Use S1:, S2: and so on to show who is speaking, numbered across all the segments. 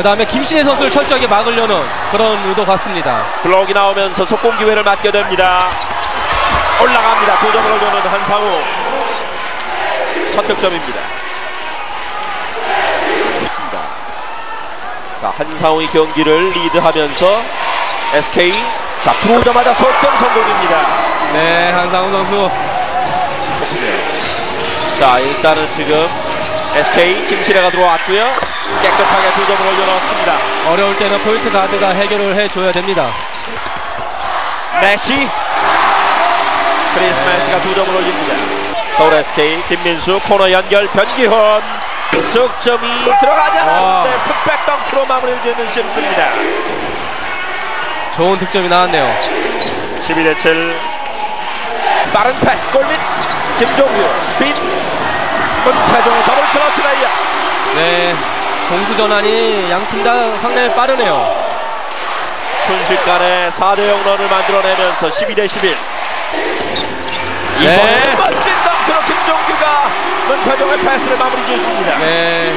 S1: 그 다음에 김신혜 선수를 철저하게 막으려는 그런 의도 같습니다.
S2: 블록이 나오면서 속공 기회를 맞게 됩니다. 올라갑니다. 두 점을 올려놓은 한상우. 첫 득점입니다. 있습니다. 자, 한상우의 경기를 리드하면서 SK 자, 들어오자마자 석점 성공입니다.
S1: 네, 한상우 선수.
S2: 자, 일단은 지금 SK 김신혜가 들어왔고요. 깨끗하게 두 점을 올려놓습니다.
S1: 어려울 때는 포인트 가드가 해결을 해줘야 됩니다.
S2: 메시. 크리스 메시가 두 점을 올립니다. 서울 SK 김민수 코너 연결 변기훈. 석점이 들어가지 않았는데 풋백 덩크로 마무리를 짓는 심스입니다.
S1: 좋은 득점이 나왔네요.
S2: 12대7 빠른 패스 골밑. 김종규 스핀 문태종의 더블 클러치 라이어
S1: 네, 공수 전환이 양 팀 다 상당히 빠르네요.
S2: 순식간에 4대 0 런을 만들어내면서 12대 11
S1: 네.
S2: 이번 멋진 덩크로 김종규가 문태종의 패스를 마무리 짓습니다.
S1: 네,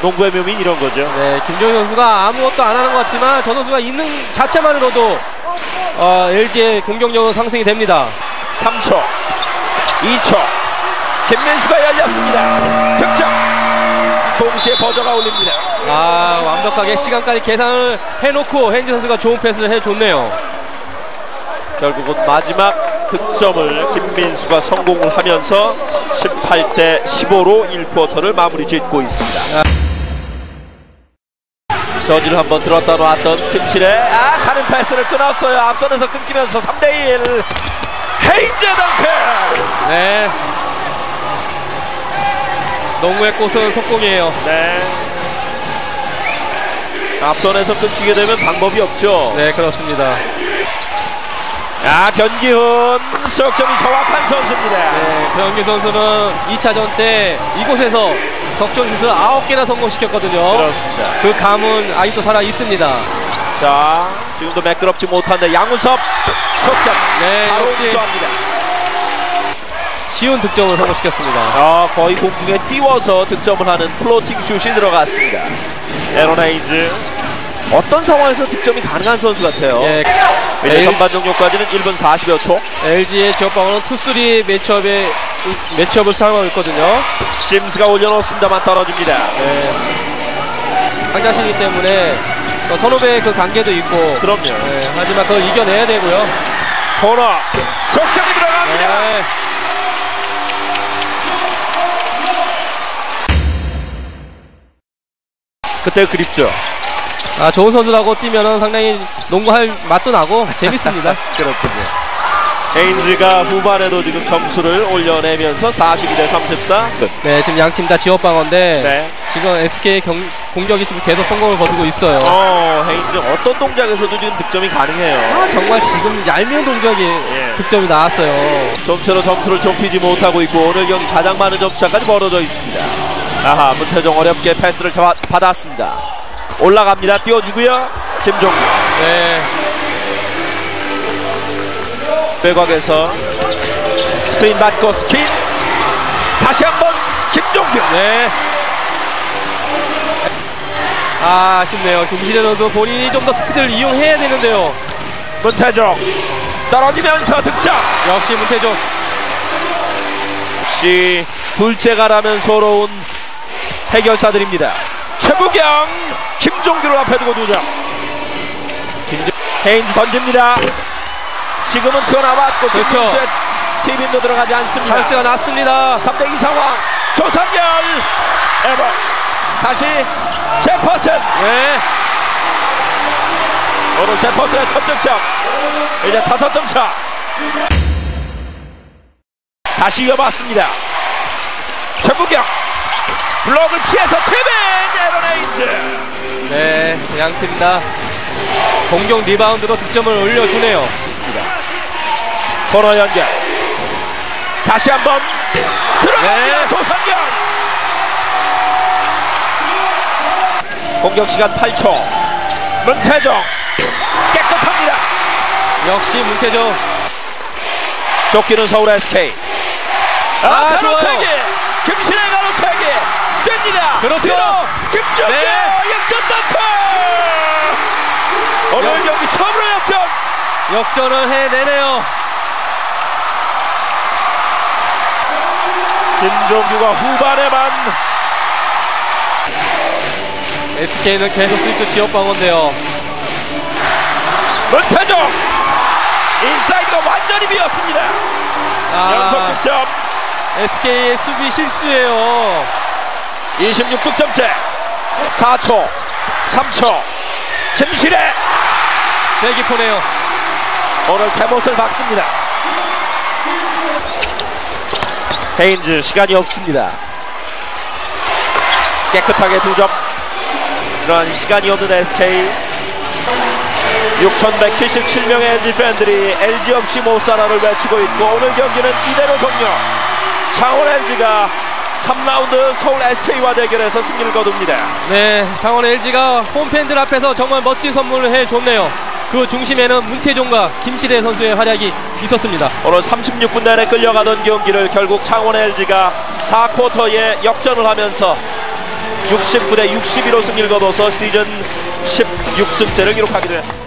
S2: 농구의 묘미 이런 거죠.
S1: 네, 김종희 선수가 아무것도 안 하는 것 같지만 저 선수가 있는 자체만으로도 어, LG의 공격력은 상승이 됩니다.
S2: 3초 2초. 김민수가 열렸습니다. 득점 동시에 버저가 올립니다.
S1: 아, 완벽하게 시간까지 계산을 해놓고 hen지 선수가 좋은 패스를 해줬네요.
S2: 결국은 마지막 득점을 김민수가 성공을 하면서 18대 15로 1쿼터를 마무리 짓고 있습니다. 저지를 한번 들었다 놨던 김칠의 아 가는 패스를 끊었어요. 앞선에서 끊기면서 3대1 헤인즈 덩크!
S1: 네. 농구의 꽃은 속공이에요.
S2: 네 앞선에서 끊기게 되면 방법이 없죠
S1: 네, 그렇습니다.
S2: 아 변기훈 석점이 정확한 선수입니다.
S1: 네, 변기 선수는 2차전 때 이곳에서 석점 슛을 9개나 성공시켰거든요.
S2: 그렇습니다.
S1: 그 감은 아직도 살아 있습니다.
S2: 자 지금도 매끄럽지 못한데 양우섭 석점
S1: 네,
S2: 바로
S1: 역시
S2: 우수합니다.
S1: 쉬운 득점을 성공시켰습니다.
S2: 아 거의 공중에 띄워서 득점을 하는 플로팅 슛이 들어갔습니다. 에런 헤이즈 어떤 상황에서 득점이 가능한 선수 같아요.
S1: 예,
S2: 이제 전반 종료까지는 1분 40여 초.
S1: LG의 지역방어는 투쓰리 매치업에 매치업을 사용하고 있거든요.
S2: 심스가 올려놓습니다만 떨어집니다.
S1: 네. 강자시기 때문에 또 선후배의 그 관계도 있고
S2: 그럼요.
S1: 네, 하지만 그걸 이겨내야 되고요.
S2: 코너 석점이 들어갑니다.
S1: 네.
S2: 그때 그립죠.
S1: 아, 좋은 선수라고 뛰면 상당히 농구할 맛도 나고 재밌습니다.
S2: 그렇군요. 헤인즈가 후반에도 지금 점수를 올려내면서 42대 34.
S1: 네, 지금 양 팀 다 지역 방어인데
S2: 네.
S1: 지금 SK 경, 공격이 지금 계속 성공을 거두고 있어요.
S2: 어, 헤인즈 어떤 동작에서도 지금 득점이 가능해요.
S1: 아, 정말 지금 얄미운 동작이
S2: 예.
S1: 득점이 나왔어요.
S2: 점차로 점수를 좁히지 못하고 있고 오늘 경기 가장 많은 점차까지 벌어져 있습니다. 아하, 문태종 어렵게 패스를 잡아, 받았습니다. 올라갑니다. 띄워주고요. 김종규
S1: 네,
S2: 외곽에서 스크린 받고 스킨 다시 한번 김종규
S1: 네. 아, 아쉽네요. 김시재 선수 본인이 좀 더 스피드를 이용해야 되는데요.
S2: 문태종 떨어지면서 득점
S1: 역시 문태종.
S2: 역시 둘째가라면 서러운 해결사들입니다. 최부경, 김종규를 앞에 두고 두점. 김종 헤인즈 던집니다. 지금은 튀어나왔고
S1: 그렇죠.
S2: 김민수의 티빈도 들어가지 않습니다.
S1: 찬스가 났습니다.
S2: 3대2 상황. 조상열 에버 다시 제퍼슨
S1: 네.
S2: 오늘 제퍼슨의 첫 득점 이제 다섯 점 차. 다시 이어봤습니다. 최부경 블록을 피해서 티빈 에런 헤인즈
S1: 네, 양팀 다 공격 리바운드로 득점을 올려주네요.
S2: 있습니다. 코너 연결. 다시 한번 들어갑니다.
S1: 네.
S2: 조상경. 공격 시간 8초. 문태종 깨끗합니다.
S1: 역시 문태종.
S2: 쫓기는 서울 SK. 아,
S1: 아. 좋아요.
S2: 김신혜 가로태기. 됩니다.
S1: 그렇죠.
S2: 뒤로 김정재
S1: 네.
S2: 역전 덩크 오늘
S1: 역-
S2: 경기 처음으로 역전
S1: 역전을 해내네요.
S2: 김종규가 후반에만.
S1: SK는 계속 스위트 지역 방어인데요.
S2: 문태종! 인사이드가 완전히 비었습니다. 연속
S1: 아,
S2: 득점.
S1: SK의 수비 실수예요.
S2: 26득점째. 4초 3초. 김실애!
S1: 세기포네요.
S2: 오늘 대못을 박습니다 헤인즈 시간이 없습니다. 깨끗하게 두점. 그러한 시간이 없는 SK 6177명의 LG 팬들이 LG 없이 못 살아를 외치고 있고 오늘 경기는 이대로 종료. 창원 LG가 3라운드 서울 SK와 대결해서 승리를 거둡니다.
S1: 네, 창원 LG가 홈팬들 앞에서 정말 멋진 선물을 해줬네요. 그 중심에는 문태종과 김시대 선수의 활약이 있었습니다.
S2: 오늘 36분 내내 끌려가던 경기를 결국 창원 LG가 4쿼터에 역전을 하면서 69대 62로 승리를 거둬서 시즌 16승째를 기록하기도 했습니다.